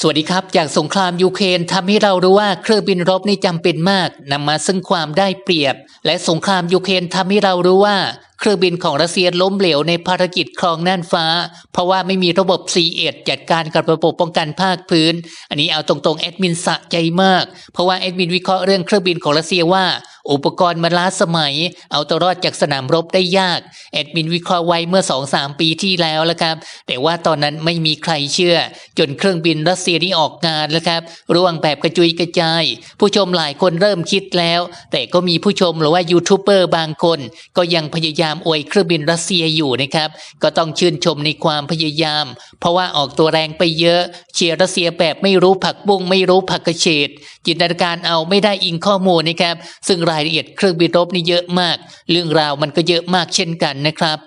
สวัสดีครับ จากสงครามยูเครนทำให้เรารู้ว่าเครื่องบินรบนี่จำเป็นมากนำมาซึ่งความได้เปรียบ และสงครามยูเครนทำให้เรารู้ว่าเครื่องบินของรัสเซียล้มเหลวในภารกิจครองน่านฟ้า เพราะว่าไม่มีระบบ c ีเอ็ดจัดการกับระบบป้องกันภาคพื้น อันนี้เอาตรงๆแอดมินสะใจมาก เพราะว่าแอดมินวิเคราะห์เรื่องเครื่องบินของรัสเซียว่า อุปกรณ์มันล้าสมัย เอาตัวรอดจากสนามรบได้ยาก แอดมินวิเคราะห์ไว้เมื่อ 2-3 ปีที่แล้วแล้วครับ แต่ว่าตอนนั้นไม่มีใครเชื่อ จนเครื่องบินรัสเซียนี่ออกงานแล้วครับ ร่วงแบบกระจุยกระจาย ผู้ชมหลายคนเริ่มคิดแล้ว แต่ก็มีผู้ชมหรือว่ายูทูบเบอร์บางคน ก็ยังพยายามอวยเครื่องบินรัสเซียอยู่นะครับ ก็ต้องชื่นชมในความพยายาม เพราะว่าออกตัวแรงไปเยอะ เชียร์รัสเซียแบบไม่รู้ผักบุ้งไม่รู้ผักกระเฉดจินตนาการเอาไม่ได้อิงข้อมูลนะครับ ซึ่งรายละเอียดเครื่องบินรบนี่เยอะมาก เรื่องราวมันก็เยอะมากเช่นกันนะครับ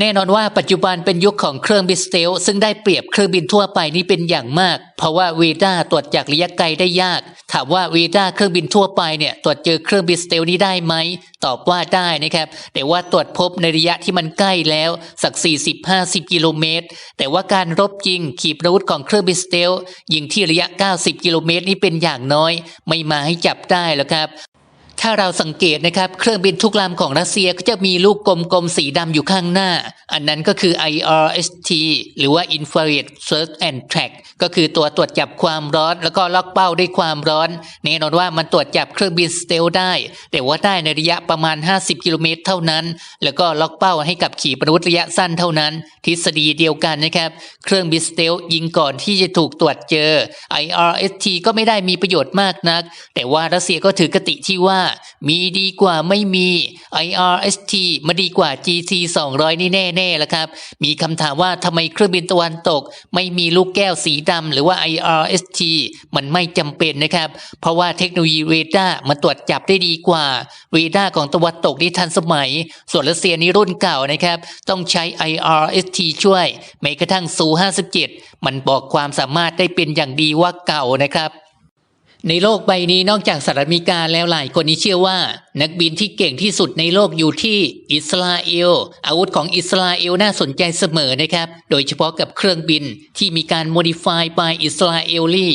แน่นอนว่าปัจจุบันเป็นยุคของเครื่องบินสเตลซึ่งได้เปรียบเครื่องบินทั่วไปนี่เป็นอย่างมาก เพราะว่าเวด้าตรวจจากระยะไกลได้ยาก ถามว่าเวด้าเครื่องบินทั่วไปเนี่ยตรวจเจอเครื่องบินสเตลนี้ได้ไหมตอบว่าได้นะครับแต่ว่าตรวจพบในระยะที่มันใกล้แล้วสัก 40-50 กิโลเมตร แต่ว่าการรบจริงขีปนาวุธของเครื่องบินสเตลยิงที่ระยะ 90 กิโลเมตรนี่เป็นอย่างน้อย ไม่มาให้จับได้แล้วครับ ถ้าเราสังเกตนะครับ เครื่องบินทุกลำของรัสเซียก็จะมีลูกกลมๆสีดำอยู่ข้างหน้า อันนั้นก็คือ IRST หรือว่า Infrared Search and Track ก็คือตัวตรวจจับความร้อน แล้วก็ล็อกเป้าด้วยความร้อนแน่นอนว่ามันตรวจจับเครื่องบินสเตลได้ แต่ว่าได้ในระยะประมาณ 50 กิโลเมตรเท่านั้น แล้วก็ล็อกเป้าให้กับขีปนาวุธระยะสั้นเท่านั้น ทฤษฎีเดียวกันนะครับ เครื่องบินสเตลยิงก่อนที่จะถูกตรวจเจอ IRST ก็ไม่ได้มีประโยชน์มากนัก แต่ว่ารัสเซียก็ถือกติที่ว่ามีดีกว่าไม่มี IRST มาดีกว่า GT 200 นี่แน่ๆแล้วครับ มีคำถามว่าทำไมเครื่องบินตะวันตก ไม่มีลูกแก้วสีดำหรือว่า IRST มันไม่จำเป็นนะครับ เพราะว่าเทคโนโลยีเรดาร์มันตรวจจับได้ดีกว่า เรดาร์ของตะวันตกนี่ทันสมัย ส่วนรัสเซียนี่รุ่นเก่านะครับ ต้องใช้ IRST ช่วยแม้กระทั่งซู57มันบอกความสามารถได้เป็นอย่างดีว่าเก่านะครับ ในโลกใบนี้นอกจากสหรัฐอเมริกาแล้วหลายคนนี้เชื่อว่า นักบินที่เก่งที่สุดในโลกอยู่ที่อิสราเอล อาวุธของอิสราเอลน่าสนใจเสมอนะครับ โดยเฉพาะกับเครื่องบินที่มีการ modify by อิสราเอลลี่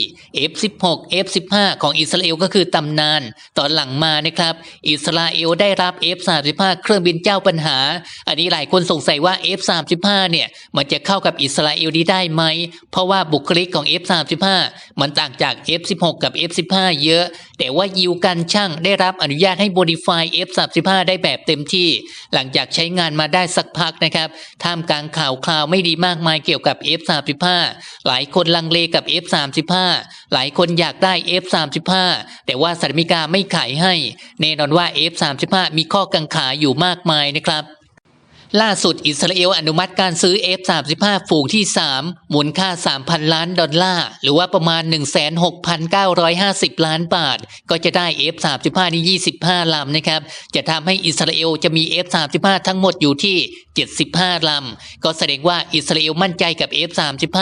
F16 F15 ของอิสราเอลก็คือตำนาน ตอนหลังมานะครับ อิสราเอลได้รับ F35 เครื่องบินเจ้าปัญหา อันนี้หลายคนสงสัยว่า F35 เนี่ยมันจะเข้ากับอิสราเอลนี้ได้ไหม เพราะว่าบุคลิกของ F35 มันต่างจาก F16 กับ F15 เยอะ แต่ว่ายิวกันช่างได้รับอนุญาตให้บ modify F35 ได้แบบเต็มที่หลังจากใช้งานมาได้สักพักนะครับท่ามกลางข่าวคราวไม่ดีมากมายเกี่ยวกับ F35 หลายคนลังเลกับ F35 หลายคนอยากได้ F35 แต่ว่าสหรัฐอเมริกาไม่ขายให้ แน่นอนว่า F35 มีข้อกังขาอยู่มากมายนะครับ ล่าสุดอิสราเอลอนุมัติการซื้อ F35 ฝูงที่ 3 มูลค่า 3,000 ล้านดอลลาร์ หรือว่าประมาณ 16,950 ล้านบาท ก็จะได้ F35 นี่25 ลำนะครับ จะทำให้อิสราเอลจะมี F35 ทั้งหมดอยู่ที่ 75 ลำ ก็แสดงว่าอิสราเอลมั่นใจกับ F35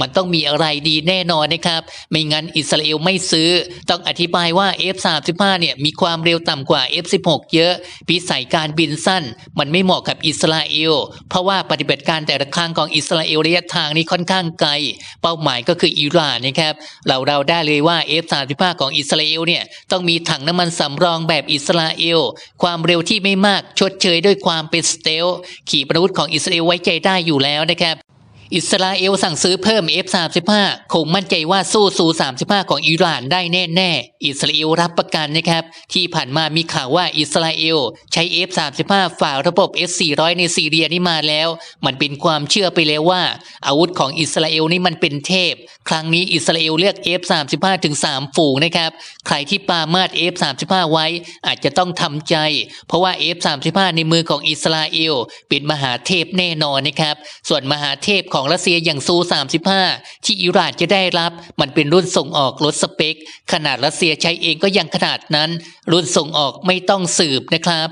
มันต้องมีอะไรดีแน่นอนนะครับ ไม่งั้นอิสราเอลไม่ซื้อ ต้องอธิบายว่า F35 เนี่ยมีความเร็วต่ำกว่า F16 เยอะ พิสัยการบินสั้น มันไม่เหมาะกับอิสราเอล เพราะว่าปฏิบัติการแต่ละครั้งของอิสราเอลระยะทางนี้ค่อนข้างไกล เป้าหมายก็คืออิหร่านนะครับเราเราได้เลยว่าเอฟสามสิบห้าของอิสราเอลเนี่ยต้องมีถังน้ำมันสำรองแบบอิสราเอล ความเร็วที่ไม่มากชดเชยด้วยความเป็นสเตลขีปนาวุธของอิสราเอลไว้ใจได้อยู่แล้วนะครับ อิสราเอลสั่งซื้อเพิ่ม F35 คงมั่นใจว่าสู้ซู 35 ของอิหร่านได้แน่ๆ อิสราเอลรับประกันนะครับ ที่ผ่านมามีข่าวว่าอิสราเอลใช้ F35 ฝ่าระบบ S400 ในซีเรียนี่มาแล้ว มันเป็นความเชื่อไปแล้วว่า อาวุธของอิสราเอลนี่มันเป็นเทพ ครั้งนี้อิสราเอลเลือก F35 ถึง 3 ฝูงนะครับ ใครที่ปามาด F35 ไว้อาจจะต้องทำใจ เพราะว่า F35 ในมือของอิสราเอลเป็นมหาเทพแน่นอนนะครับ ส่วนมหาเทพของรัสเซียอย่างซู 35 ที่อิหร่านจะได้รับ มันเป็นรุ่นส่งออกลดสเปค ขนาดรัสเซียใช้เองก็ยังขนาดนั้น รุ่นส่งออกไม่ต้องสืบนะครับ